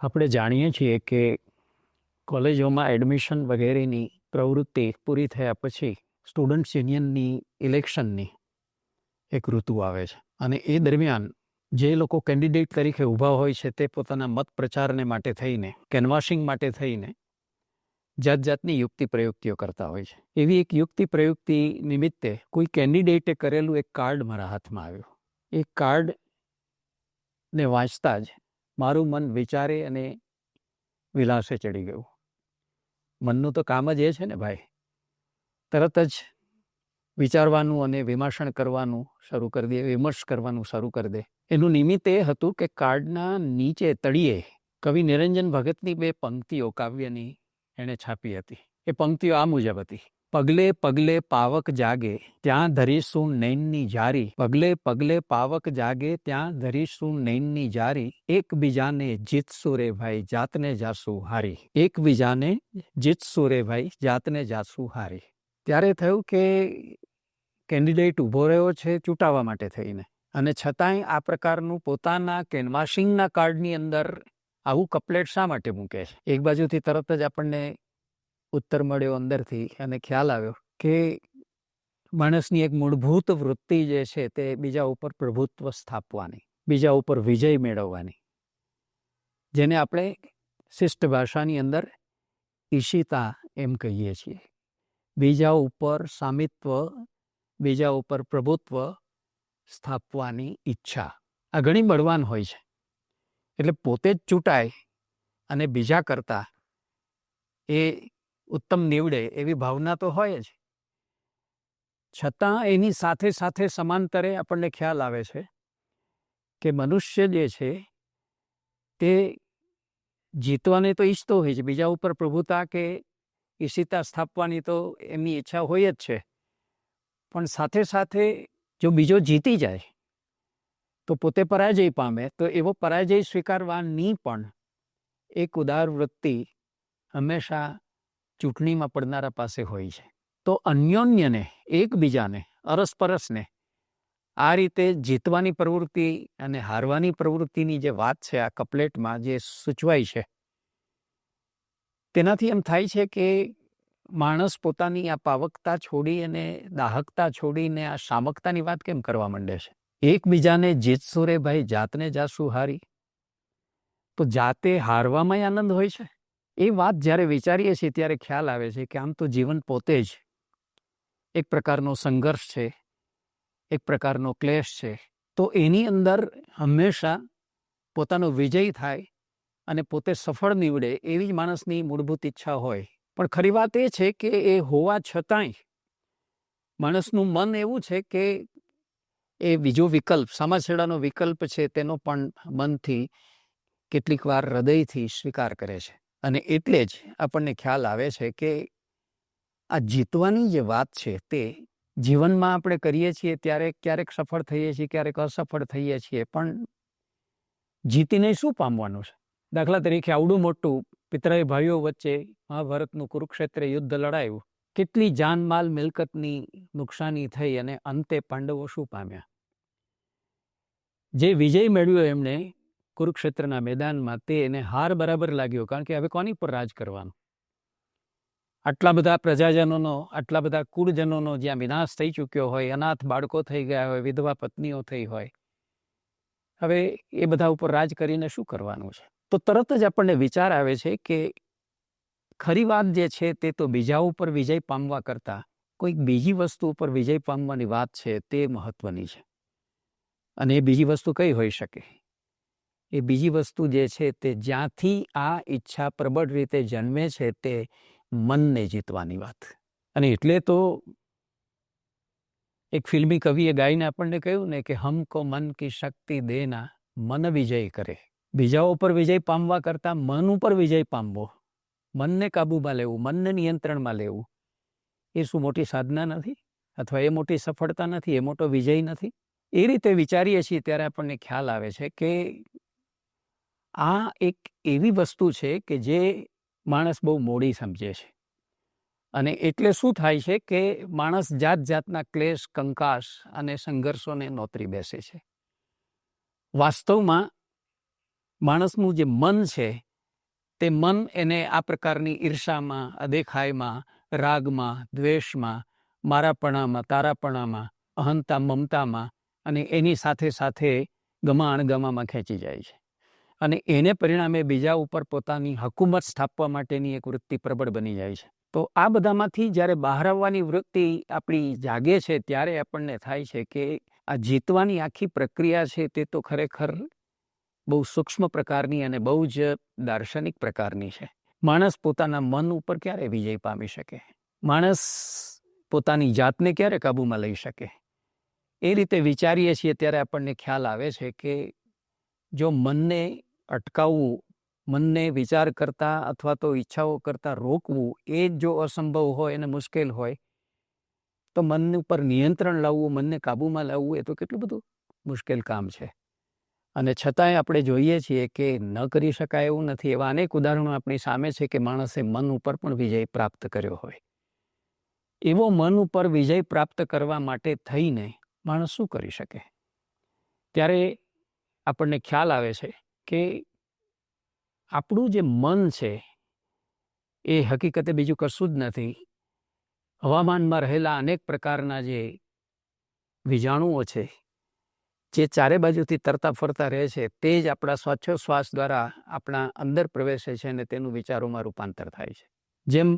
આપણે જાણીએ છીએ કે કોલેજોમાં એડમિશન વગેરેની પ્રવૃત્તિ પૂરી થયા પછી સ્ટુડન્ટ્સ યુનિયનની ઇલેક્શનની એક ઋતુ આવે છે. અને એ દરમિયાન જે લોકો કેન્ડિડેટ તરીકે ઊભા હોય છે તે પોતાના મત પ્રચારને માટે થઈને, કેનવાસિંગ માટે થઈને જાત જાતની યુક્તિ પ્રયુક્તિઓ કરતા હોય છે. એવી એક યુક્તિ પ્રયુક્તિ નિમિત્તે કોઈ કેન્ડિડેટે કરેલું એક કાર્ડ મારા હાથમાં આવ્યું. એ કાર્ડ ને વાંચતા જ મારું મન વિચારે અને વિલાસે ચડી ગયું. મનનું તો કામ જ એ છે ને ભાઈ. તરત જ વિચારવાનું અને વિમર્શન કરવાનું શરૂ કરી દે, વિમર્શ કરવાનું શરૂ કરી દે. એનું નિમિત્ત એ હતું કે કાર્ડના નીચે તળિયે કવિ નિરંજન ભગતની બે પંક્તિઓ કાવ્યની એણે છાપી હતી. એ પંક્તિઓ આ મુજબ હતી. પગલે પગલે પાવક જાગે, ત્યાં ધરીશું નૈનની જારી. પગલે પગલે પાવક જાગે, ત્યાં ધરીશું નૈનની જારી. એકબીજાને જીતશું રે ભાઈ, જાતને જાસુ હારી. એકબીજાને જીતશું રે ભાઈ, જાતને જાસુ હારી. ત્યારે થયું કે કેન્ડિડેટ ઊભો રહ્યો છે ચૂંટાવા માટે થઈને. અને છતાંય આ પ્રકારનું પોતાના કેનવાસિંગના કાર્ડની અંદર આવું કપલેટ શા માટે મૂકે છે? એક બાજુથી તરત જ આપણને ઉત્તર મળ્યો અંદરથી અને ખ્યાલ આવ્યો કે માણસની એક મૂળભૂત વૃત્તિ જે છે તે બીજા ઉપર પ્રભુત્વ સ્થાપવાની, બીજા ઉપર વિજય મેળવવાની. જેને આપણે શિષ્ટ ભાષાની અંદર ઈશિતા એમ કહીએ છીએ. બીજા ઉપર સામિત્વ, બીજા ઉપર પ્રભુત્વ સ્થાપવાની ઈચ્છા. આ ઘણી બળવાન હોય છે. એટલે પોતે જ ચૂંટાય અને બીજા કરતા એ ઉત્તમ નીવડે એવી ભાવના તો હોય જ. છતાં એની સાથે સાથે સમાંતરે આપણને ખ્યાલ આવે છે કે મનુષ્ય જે છે તે જીતવાને તો ઈચ્છતો હોય છે. બીજા ઉપર પ્રભુતા કે ઈશિતા સ્થાપવાની તો એમની ઈચ્છા હોય જ છે. પણ સાથે સાથે જો બીજો જીતી જાય તો પોતે પરાજય પામે, તો એવો પરાજય સ્વીકારવાની પણ એક ઉદાર વૃત્તિ હંમેશા ચૂંટણીમાં પડનારા પાસે હોય છે. તો અન્યોન્યને, એકબીજાને, અરસપરસને આ રીતે જીતવાની પ્રવૃત્તિ અને હારવાની પ્રવૃત્તિની જે વાત છે આ કપલેટમાં જે સૂચવાય છે, તેનાથી એમ થાય છે કે માણસ પોતાની આ પાવકતા છોડી અને દાહકતા છોડીને આ શામકતાની વાત કેમ કરવા માંડે છે? એકબીજાને જીતશું રે ભાઈ, જાતને જાશું હારી તો જાતે હારવામાં આનંદ હોય છે? એ વાત જ્યારે વિચારીએ છીએ ત્યારે ખ્યાલ આવે છે કે આમ તો જીવન પોતે જ એક પ્રકારનો સંઘર્ષ છે, એક પ્રકારનો ક્લેશ છે. તો એની અંદર હંમેશા પોતાનો વિજય થાય અને પોતે સફળ નીવડે એવી જ માણસની મૂળભૂત ઈચ્છા હોય. પણ ખરી વાત એ છે કે એ હોવા છતાંય માણસનું મન એવું છે કે એ બીજો વિકલ્પ સામાછેડાનો વિકલ્પ છે તેનો પણ મનથી કેટલીક વાર હૃદયથી સ્વીકાર કરે છે. અને એટલે જ આપણને ખ્યાલ આવે છે કે આ જીતવાની જે વાત છે તે જીવનમાં આપણે કરીએ છીએ ત્યારે ક્યારેક સફળ થઈએ છીએ, ક્યારેક અસફળ થઈએ છીએ, પણ જીતીને શું પામવાનું છે? દાખલા તરીકે આવડું મોટું પિતરાય ભાઈઓ વચ્ચે મહાભારતનું કુરુક્ષેત્ર યુદ્ધ લડાયું. કેટલી જાનમાલ મિલકતની નુકસાની થઈ અને અંતે પાંડવો શું પામ્યા? જે વિજય મેળવ્યો એમણે કુરુક્ષેત્રના મેદાનમાં તે એને હાર બરાબર લાગ્યો, કારણ કે હવે કોની પર રાજ કરવાનું? આટલા બધા પ્રજાજનોનો, આટલા બધા કુળજનોનો જ્યાં વિનાશ થઈ ચૂક્યો હોય, અનાથ બાળકો થઈ ગયા હોય, વિધવા પત્નીઓ થઈ હોય, હવે એ બધા ઉપર રાજ કરીને શું કરવાનું છે? તો તરત જ આપણને વિચાર આવે છે કે ખરી વાત જે છે તે તો બીજા ઉપર વિજય પામવા કરતાં કોઈક બીજી વસ્તુ ઉપર વિજય પામવાની વાત છે તે મહત્વની છે. અને એ બીજી વસ્તુ કઈ હોઈ શકે? એ બીજી વસ્તુ જે છે તે જ્યાંથી આ ઈચ્છા પ્રબળ રીતે જન્મે છે તે મનને જીતવાની વાત. અને એટલે તો એક ફિલ્મી કવિએ ગાઈને આપણને કહ્યું ને કે હમકો મન કી શક્તિ દેના, મન વિજય કરે. બીજાઓ પર વિજય પામવા કરતાં મન ઉપર વિજય પામવો, મનને કાબૂમાં લેવું, મનને નિયંત્રણમાં લેવું, એ શું મોટી સાધના નથી? અથવા એ મોટી સફળતા નથી, એ મોટો વિજય નથી? એ રીતે વિચારીએ છીએ ત્યારે આપણને ખ્યાલ આવે છે કે આ એક એવી વસ્તુ છે કે જે માણસ બહુ મોડી સમજે છે. અને એટલે શું થાય છે કે માણસ જાત જાતના ક્લેશ કંકાશ અને સંઘર્ષોને નોતરી બેસે છે. વાસ્તવમાં માણસનું જે મન છે, તે મન એને આ પ્રકારની ઈર્ષામાં અદેખાઈમાં રાગમાં, દ્વેષમાં, મારાપણામાં, તારાપણામાં અહંતા મમતામાં અને એની સાથે સાથે ગમા અણગમામાં ખેંચી જાય છે. અને એને પરિણામે બીજા ઉપર પોતાની હકુમત સ્થાપવા માટેની એક વૃત્તિ પ્રબળ બની જાય છે. તો આ બધામાંથી જ્યારે બહાર આવવાની વૃત્તિ આપણી જાગે છે, ત્યારે આપણને થાય છે કે આ જીતવાની આખી પ્રક્રિયા છે તે તો ખરેખર બહુ સૂક્ષ્મ પ્રકારની અને બહુ જ દાર્શનિક પ્રકારની છે. માણસ પોતાના મન ઉપર ક્યારે વિજય પામી શકે? માણસ પોતાની જાતને ક્યારે કાબૂમાં લઈ શકે? એ રીતે વિચારીએ છીએ ત્યારે આપણને ખ્યાલ આવે છે કે જો મનને અટકાવવું, મનને વિચાર કરતા અથવા તો ઈચ્છાઓ કરતા રોકવું, એ જ જો અસંભવ હોય અને મુશ્કેલ હોય, તો મન ઉપર નિયંત્રણ લાવવું, મનને કાબૂમાં લાવવું, એ તો કેટલું બધું મુશ્કેલ કામ છે. અને છતાંય આપણે જોઈએ છીએ કે ન કરી શકાય એવું નથી. એવા અનેક ઉદાહરણો આપણી સામે છે કે માણસે મન ઉપર પણ વિજય પ્રાપ્ત કર્યો હોય. એવો મન ઉપર વિજય પ્રાપ્ત કરવા માટે થઈને માણસ શું કરી શકે? ત્યારે આપણને ખ્યાલ આવે છે કે આપણું જે મન છે, એ હકીકતે બીજું કશું જ નથી. હવામાનમાં રહેલા અનેક પ્રકારના જે વીજાણુઓ છે, જે ચારે બાજુથી તરતા ફરતા રહે છે, તે જ આપણા શ્વાસોશ્વાસ દ્વારા આપણા અંદર પ્રવેશે છે અને તેનું વિચારોમાં રૂપાંતર થાય છે. જેમ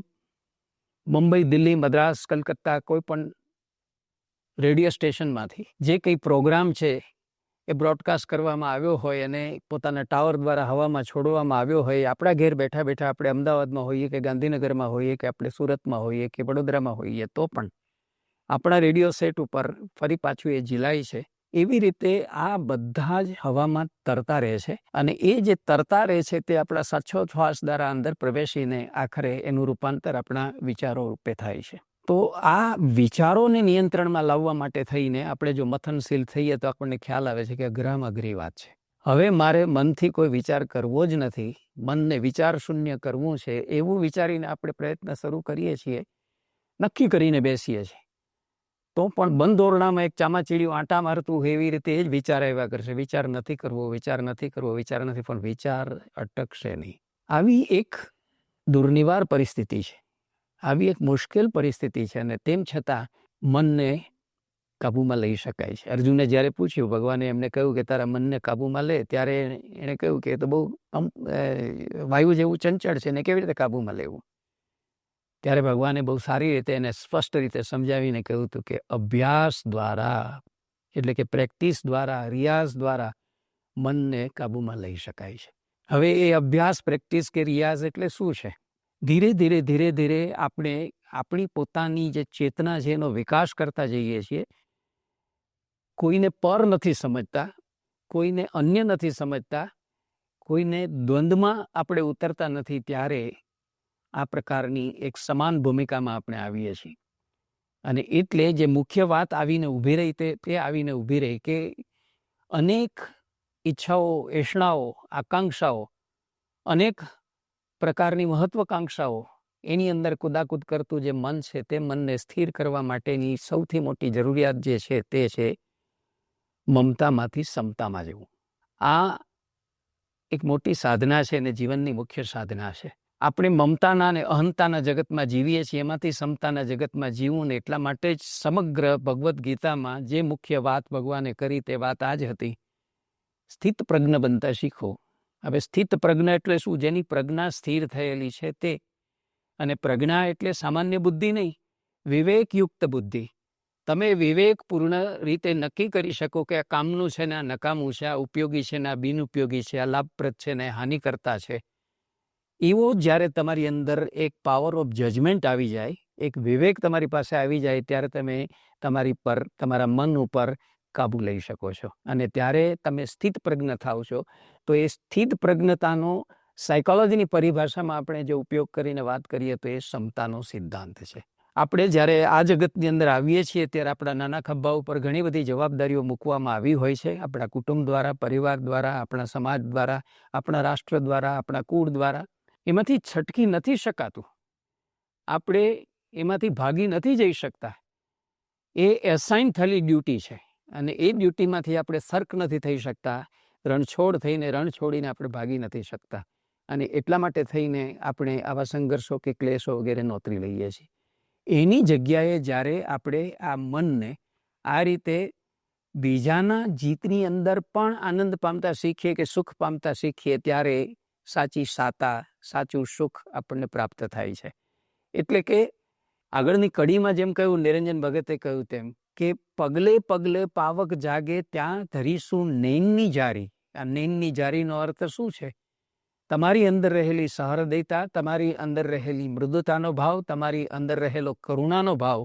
મુંબઈ, દિલ્હી, મદ્રાસ, કલકત્તા કોઈ પણ રેડિયો સ્ટેશનમાંથી જે કંઈ પ્રોગ્રામ છે એ બ્રોડકાસ્ટ કરવામાં આવ્યો હોય અને પોતાના ટાવર દ્વારા હવામાં છોડવામાં આવ્યો હોય આપણા ઘેર બેઠા બેઠા આપણે અમદાવાદમાં હોઈએ કે ગાંધીનગરમાં હોઈએ કે આપણે સુરતમાં હોઈએ કે વડોદરામાં હોઈએ તો પણ આપણા રેડિયો સેટ ઉપર ફરી પાછું એ ઝીલાય છે. એવી રીતે આ બધા જ હવામાં તરતા રહે છે અને એ જે તરતા રહે છે તે આપણા સાચો શ્વાસ દ્વારા અંદર પ્રવેશીને આખરે એનું રૂપાંતર આપણા વિચારો રૂપે થાય છે. તો આ વિચારોને નિયંત્રણમાં લાવવા માટે થઈને આપણે જો મથનશીલ થઈએ તો આપણને ખ્યાલ આવે છે કે અઘરામાં અઘરી વાત છે. હવે મારે મનથી કોઈ વિચાર કરવો જ નથી. મનને વિચાર શૂન્ય કરવું છે એવું વિચારીને આપણે પ્રયત્ન શરૂ કરીએ છીએ. નક્કી કરીને બેસીએ છીએ. તો પણ બંધ ઓરડામાં એક ચામાચીડિયું આંટા મારતું એવી રીતે એ જ વિચાર આવ્યા કરશે. વિચાર નથી કરવો, વિચાર નથી કરવો, વિચાર નથી, પણ વિચાર અટકશે નહીં. આવી એક દુર્નિવાર પરિસ્થિતિ છે. આવી એક મુશ્કેલ પરિસ્થિતિ છે અને તેમ છતાં મનને કાબૂમાં લઈ શકાય છે. અર્જુને જ્યારે પૂછ્યું, ભગવાને એમને કહ્યું કે તારા મનને કાબૂમાં લે, ત્યારે એણે કહ્યું કે તો બહુ વાયુ જેવું ચંચળ છે ને કેવી રીતે કાબૂમાં લેવું? ત્યારે ભગવાને બહુ સારી રીતે એને સ્પષ્ટ રીતે સમજાવીને કહ્યું હતું કે અભ્યાસ દ્વારા, એટલે કે પ્રેક્ટિસ દ્વારા, રિયાઝ દ્વારા મનને કાબૂમાં લઈ શકાય છે. હવે એ અભ્યાસ, પ્રેક્ટિસ કે રિયાઝ એટલે શું છે? ધીરે ધીરે ધીરે ધીરે આપણે આપણી પોતાની જે ચેતના છે એનો વિકાસ કરતા જઈએ છીએ. કોઈને પર નથી સમજતા, કોઈને અન્ય નથી સમજતા, કોઈને દ્વંદ્વમાં આપણે ઉતરતા નથી ત્યારે આ પ્રકારની એક સમાન ભૂમિકામાં આપણે આવીએ છીએ. અને એટલે જે મુખ્ય વાત આવીને ઊભી રહી તે તે આવીને ઊભી રહી કે અનેક ઈચ્છાઓ એષણાઓ આકાંક્ષાઓ, અનેક પ્રકારની મહત્વકાંક્ષાઓ એની અંદર કુદાકુદ કરતું જે મન છે તે મનને સ્થિર કરવા માટેની સૌથી મોટી જરૂરિયાત જે છે તે છે મમતામાંથી સમતામાં જવું આ એક મોટી સાધના છે અને જીવનની મુખ્ય સાધના છે. આપણે મમતાના અને અહંતાના જગતમાં જીવીએ છીએ, એમાંથી સમતાના જગતમાં જીવવું ને એટલા માટે જ સમગ્ર ભગવદ્ ગીતામાં જે મુખ્ય વાત ભગવાને કરી તે વાત આ જ હતી. સ્થિત પ્રજ્ઞ બનતા શીખો. હવે સ્થિત પ્રજ્ઞા એટલે શું? જેની પ્રજ્ઞા સ્થિર થયેલી છે તે. અને પ્રજ્ઞા એટલે સામાન્ય બુદ્ધિ નહીં, વિવેકયુક્ત બુદ્ધિ. તમે વિવેકપૂર્ણ રીતે નક્કી કરી શકો કે આ કામનું છે ને આ નકામું છે, આ ઉપયોગી છે ને આ બિનઉપયોગી છે, આ લાભપ્રદ છે ને હાનિકર્તા છે. એવો જ્યારે તમારી અંદર એક પાવર ઓફ જજમેન્ટ આવી જાય, એક વિવેક તમારી પાસે આવી જાય, ત્યારે તમે તમારી પર, તમારા મન ઉપર કાબુ લઈ શકો છો. અને ત્યારે તમે સ્થિત પ્રજ્ઞ થાવ છો તો એ સ્થિત પ્રજ્ઞતાનો સાયકોલોજીની પરિભાષામાં આપણે જે ઉપયોગ કરીને વાત કરીએ તો એ ક્ષમતાનો સિદ્ધાંત છે. આપણે જ્યારે આ જગતની અંદર આવીએ છીએ ત્યારે આપણા નાના ખભા ઉપર ઘણી બધી જવાબદારીઓ મૂકવામાં આવી હોય છે. આપણા કુટુંબ દ્વારા, પરિવાર દ્વારા, આપણા સમાજ દ્વારા, આપણા રાષ્ટ્ર દ્વારા, આપણા કુળ દ્વારા. એમાંથી છટકી નથી શકાતું. આપણે એમાંથી ભાગી નથી જઈ શકતા. એ એસાઇન થયેલી ડ્યુટી છે. અને એ ડ્યુટીમાંથી આપણે સર્ક નથી થઈ શકતા. રણછોડ થઈને રણ છોડીને આપણે ભાગી નથી શકતા. અને એટલા માટે થઈને આપણે આવા સંઘર્ષો કે ક્લેશો વગેરે નોતરી લઈએ છીએ. એની જગ્યાએ જ્યારે આપણે આ મનને આ રીતે બીજાના જીતની અંદર પણ આનંદ પામતા શીખીએ કે સુખ પામતા શીખીએ ત્યારે સાચી સાતા, સાચું સુખ આપણને પ્રાપ્ત થાય છે. એટલે કે આગળની કડીમાં જેમ કહ્યું, નિરંજન ભગતે કહ્યું તેમ કે પગલે પગલે પાવક જાગે ત્યાં ધરીશું નૈનની જારી. આ નૈનની જારીનો અર્થ શું છે? તમારી અંદર રહેલી સહૃદયતા, તમારી અંદર રહેલી મૃદુતાનો ભાવ, તમારી અંદર રહેલો કરુણાનો ભાવ,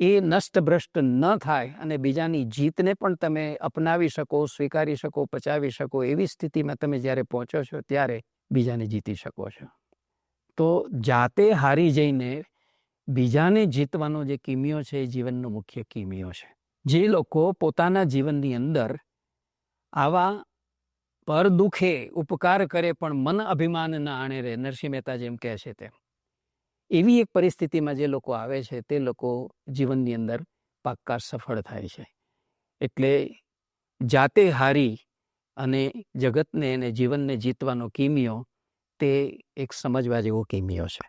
એ નષ્ટભ્રષ્ટ ન થાય અને બીજાની જીતને પણ તમે અપનાવી શકો, સ્વીકારી શકો, પચાવી શકો, એવી સ્થિતિમાં તમે જ્યારે પહોંચો છો ત્યારે બીજાને જીતી શકો છો. તો જાતે હારી જઈને બીજાને જીતવાનો જે કિમિયો છે એ જીવનનો મુખ્ય કિમિયો છે. જે લોકો પોતાના જીવનની અંદર આવા પર દુખે, ઉપકાર કરે પણ મન અભિમાનના આણે રહે, નરસિંહ મહેતા જેમ કહે છે તેમ. એવી એક પરિસ્થિતિમાં જે લોકો આવે છે, તે લોકો જીવનની અંદર પાક્કા સફળ થાય છે. એટલે જાતે હારી અને જગતને અને જીવનને જીતવાનો કિમિયો તે એક સમજવા જેવો કિમિયો છે.